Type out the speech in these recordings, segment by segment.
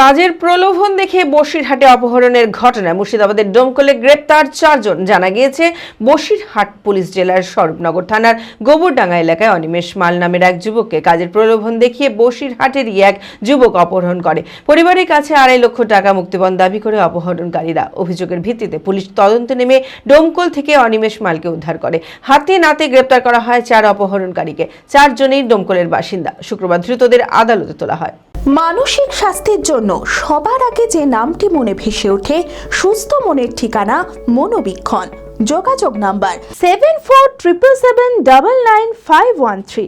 কাজের প্রলোভন দেখে বসিরহাটে অপহরণের ঘটনায় মুর্শিদাবাদের ডোমকলে গ্রেপ্তার চারজন। জানা গিয়েছে, বসিরহাট পুলিশ জেলার স্বরূপনগর থানার গোবরডাঙ্গা এলাকায় অনিমেষ মাল নামের এক যুবককে কাজের প্রলোভন দেখিয়ে বসিরহাটেরই এক যুবক অপহরণ করে। পরিবারের কাছে আড়াই লক্ষ টাকা মুক্তিপণ দাবি করে অপহরণকারীরা। অভিযোগের ভিত্তিতে পুলিশ তদন্তে নেমে ডোমকল থেকে অনিমেষ মালকে উদ্ধার করে। হাতে নাতে গ্রেপ্তার করা হয় চার অপহরণকারীকে। চারজনেই ডোমকলের বাসিন্দা। শুক্রবার ধৃতদের আদালতে তোলা হয়। মানসিক স্বাস্থ্যের জন্য সবার আগে যে নামটি মনে ভেসে ওঠে, সুস্থ মনের ঠিকানা মনোবীক্ষণ। যোগাযোগ number seven four triple seven double nine five one three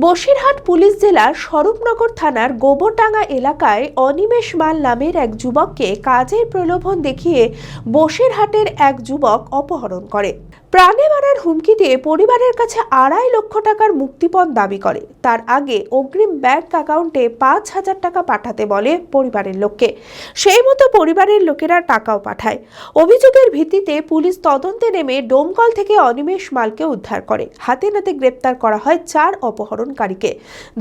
Basirhat police জেলার স্বরূপনগর থানার গোবরডাঙ্গা এলাকায় অনিমেষ মাল নামের এক যুবককে কাজের প্রলোভন দেখিয়ে বসিরহাটের এক যুবক অপহরণ করে। প্রাণে মারার হুমকি দিয়ে পরিবারের কাছে আড়াই লক্ষ টাকার মুক্তিপণ দাবি করে। তার আগে অগ্রিম ব্যাংক অ্যাকাউন্টে পাঁচ হাজার টাকা পাঠাতে বলে পরিবারের লোককে। সেই মতো পরিবারের লোকেরা টাকাও পাঠায়। অভিযোগের ভিত্তিতে পুলিশ তদন্তে নেমে ডোমকল থেকে অনিমেষ মালকে উদ্ধার করে। হাতে নাতে গ্রেপ্তার করা হয় চার অপহরণকারীকে।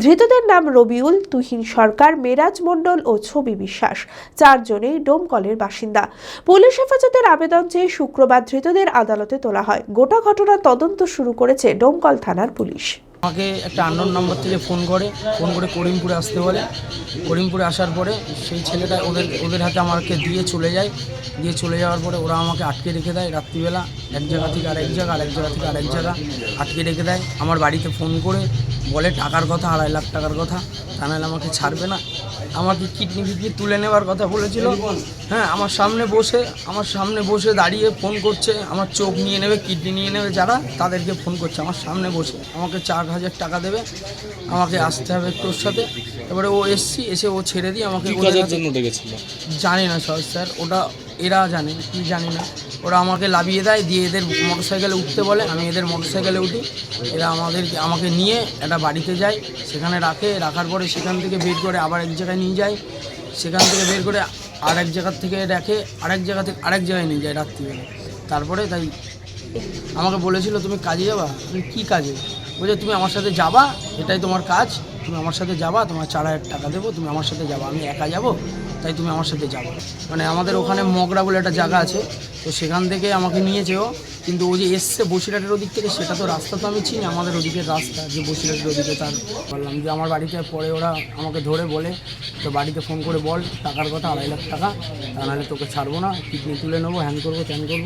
ধৃতদের নাম রবিউল, তুহিন সরকার, মেরাজ মণ্ডল ও ছবি বিশ্বাস। চারজনেই ডোমকলের বাসিন্দা। পুলিশ হেফাজতের আবেদন চেয়ে শুক্রবার ধৃতদের আদালতে তোলা হয়। গোটা ঘটনার তদন্ত শুরু করেছে ডোমকল থানার পুলিশ। আমাকে একটা আননোন নম্বর থেকে ফোন করে ফোন করে করিমপুরে আসতে বলে। করিমপুরে আসার পরে সেই ছেলেটা ওদের ওদের হাতে আমাকে দিয়ে চলে যায়। দিয়ে চলে যাওয়ার পরে ওরা আমাকে আটকে রেখে দেয় রাত্রিবেলা। এক জায়গা থেকে আরেক জায়গা আরেক জায়গা থেকে আরেক জায়গা আটকে রেখে দেয়। আমার বাড়িতে ফোন করে বলে, টাকার কথা, আড়াই লাখ টাকার কথা। তা আমাকে ছাড়বে না। আমাকে কিডনি ফিডনি তুলে নেওয়ার কথা বলেছিল। হ্যাঁ আমার সামনে বসে আমার সামনে বসে দাঁড়িয়ে ফোন করছে আমার চোখ নিয়ে নেবে কিডনি নিয়ে নেবে যারা তাদেরকে ফোন করছে। আমার সামনে বসে আমাকে চার হাজার টাকা দেবে আমাকে আসতে হবে তোর সাথে। এবারে ও এসছি এসে ও ছেড়ে দিয়ে আমাকে জানি না স্যার স্যার ওটা এরা জানে কি জানি না। ওরা আমাকে লাভিয়ে দেয়, দিয়ে এদের মোটর সাইকেলে উঠতে বলে, আমি এদের মোটর সাইকেলে উঠি। এরা আমাদের আমাকে নিয়ে একটা বাড়িতে যায়, সেখানে রাখে, রাখার পরে সেখান থেকে বের করে আবার এক জায়গায় নিয়ে যায়। সেখান থেকে বের করে আর এক জায়গার থেকে রাখে আরেক জায়গা থেকে আরেক জায়গায় নিয়ে যায় রাত্রিবেলা। তারপরে তাই আমাকে বলেছিল, তুমি কাজে যাবা? তুমি কী কাজে? বলছে, তুমি আমার সাথে যাবা, এটাই তোমার কাজ তুমি আমার সাথে যাবা, তোমার চার হাজার টাকা দেবো, তুমি আমার সাথে যাবা। আমি একা যাব, তাই তুমি আমার সাথে যাবা। মানে আমাদের ওখানে মগরা বলে একটা জায়গা আছে, তো সেখান থেকে আমাকে নিয়েছে ও কিন্তু ও যে এসছে বসিরহাটের ওদিক থেকে, সেটা তো রাস্তা তো আমি চিনি, আমাদের ওদিকের রাস্তা, যে বসিরহাটের ওদিকে তার। বললাম যে আমার বাড়িতে পরে ওরা আমাকে ধরে বলে, তো বাড়িতে ফোন করে বল, টাকার কথা আড়াই লাখ টাকা, তা নাহলে তোকে ছাড়বো না, কিডনি তুলে নেব, হ্যান করব, ত্যান করব।